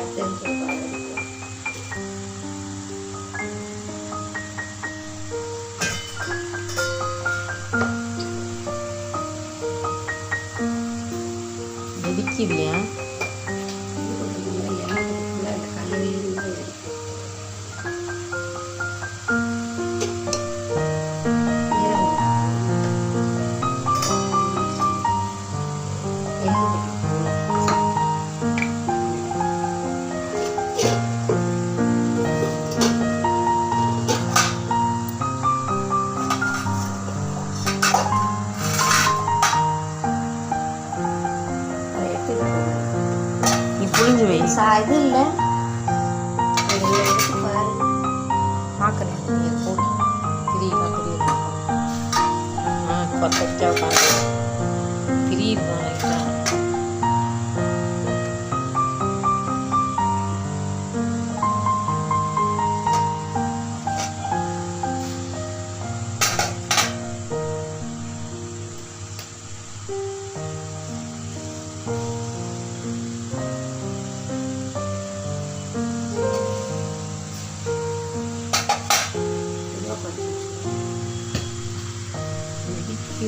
lugar dentro da நீ புளிஞ்சு வை சா இது இல்லை. பார்க்குறேன் நீ போடு திரியுதா திரியுதா? ஆ பர்ஃபெக்டாக உட்காந்து திரியுதா? லைட்டாக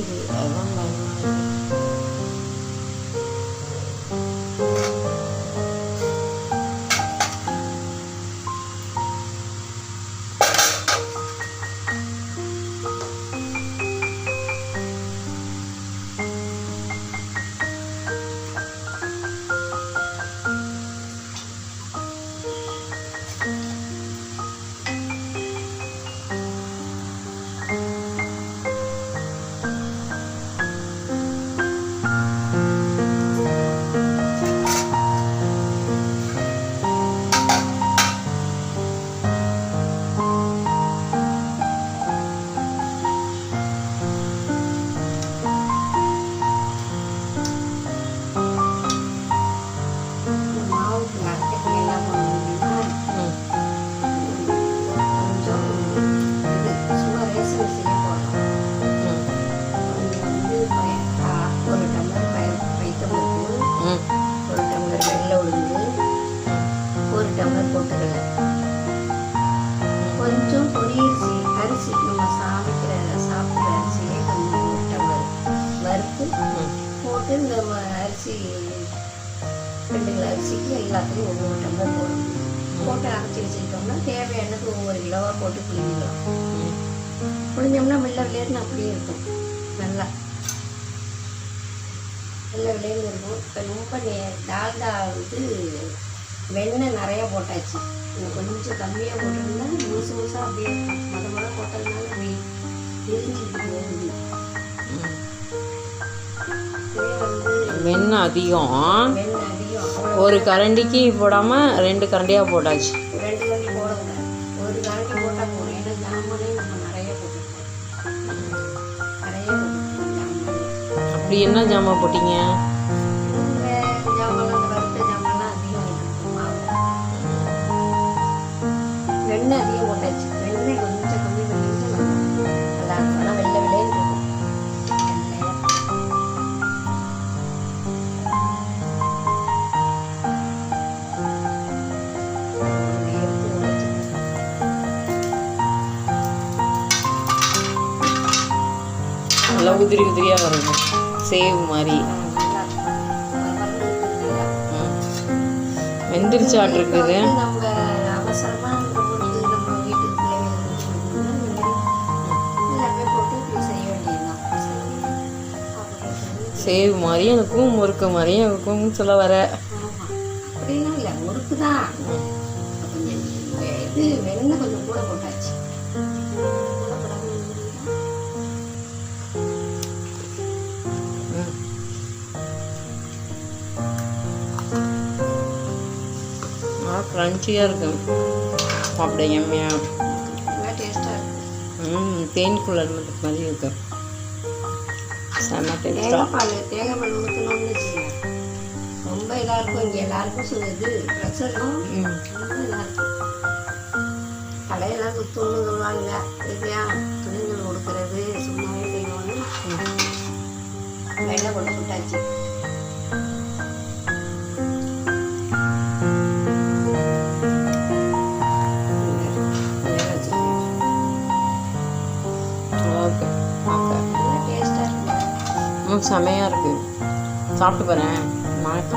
hindi. Ewan lang. டம்ளர் பய பைத்தம்பருப்பு ம் ஒரு டம்ளர் வெள்ளை உளுந்து ஒரு டம்ளர் பொட்டுக்கடலை கொஞ்சம் பொரியரிசி அரிசி நம்ம சமைக்கிற சாப்பிட்ற கொஞ்சம் ஒரு வறுத்து போட்டு இந்த அரிசி ரெண்டு கிலோ அரிசிக்கு எல்லாத்துலேயும் ஒவ்வொரு டம்ளர் போடணும் போட்டு அரைச்சி வச்சுக்கிட்டோம்னா தேவையானது ஒவ்வொரு கிலோவாக போட்டு புளிஞ்சிக்கலாம் புளிஞ்சோம்னா வெள்ளை விளையாடுன்னு அப்படியே இருக்கும். நல்லா. வெள்ளை விளையாடு இருக்கும். இப்போ ரொம்ப நே- டால்டா வந்து வெண்ணெய் நிறையா போட்டாச்சு. இன்னும் கொஞ்சம் கம்மியாக போட்டிருந்தா முழுசு முழுசாக அப்படியே மொத முத போட்டதுனால அப்படி எரிஞ்சுக்கிட்டு போகுது வெண்ணெய் அதிகம். ஒரு கரண்டிக்கு போடாமல் ரெண்டு கரண்டியாக போட்டாச்சு. ரெண்டு கரண்டி போடக்கூடாது. ஒரு கரண்டி போட்டால் போதும். ஏன்னா ஜாமானே நம்ம நிறைய போட்டுருக்கோம். நிறைய போட்டுருக்கோம் ஜாமான். அப்படி என்ன ஜாமான் போட்டீங்க? வெண்ணெய் அதிகம் போட்டாச்சு. வெண்ணெய் கொஞ்சம் கம்மி பண்ணிட்டு நல்லா உதிரி உதிரியாக வருது சேவ் மாதிரி. நல்லா இருக்குது. மாதிரி சேவ் மாதிரியும் இருக்கும் முறுக்கு மாதிரியும் இருக்கும் சொல்ல வர. ஆமா. இல்லை முறுக்கு தான் இது வெண்ணெய் கொஞ்சம் கூட போட்டாச்சு க்ரன்ச்சியாக இருக்கும் அப்படியே எம்மையாக இருக்கும் ம் தேன் குழல் மாதிரி இருக்கு. செம்ம டேஸ்ட்டாக ரொம்ப இதாக இருக்கும். இங்கே எல்லாருக்கும் சு- இது ப்ரெஷரும் ம். ரொம்ப இதாக இருக்கும் கடையெல்லாம் சுத்தம்னு சொல்லுவாங்க. இல்லையா? துணிகள் கொடுக்கறது சும்மாவே செமையாக இருக்குது சாப்பிட்டு பாறேன் மாட்டு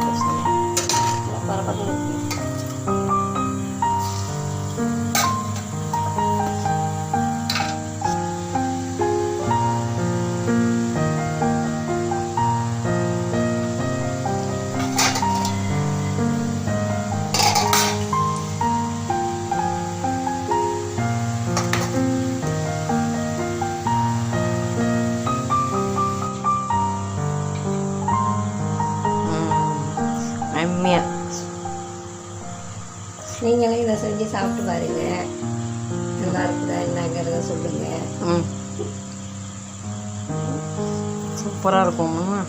நீங்களும் செஞ்சு சாப்பிட்டு பாருங்க. நல்லா இருக்குதா என்னங்கிறத சொல்லுங்க. சூப்பராக இருக்கும்மா.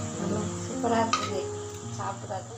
சூப்பராக இருக்குது. சாப்பிட்டு பார்த்து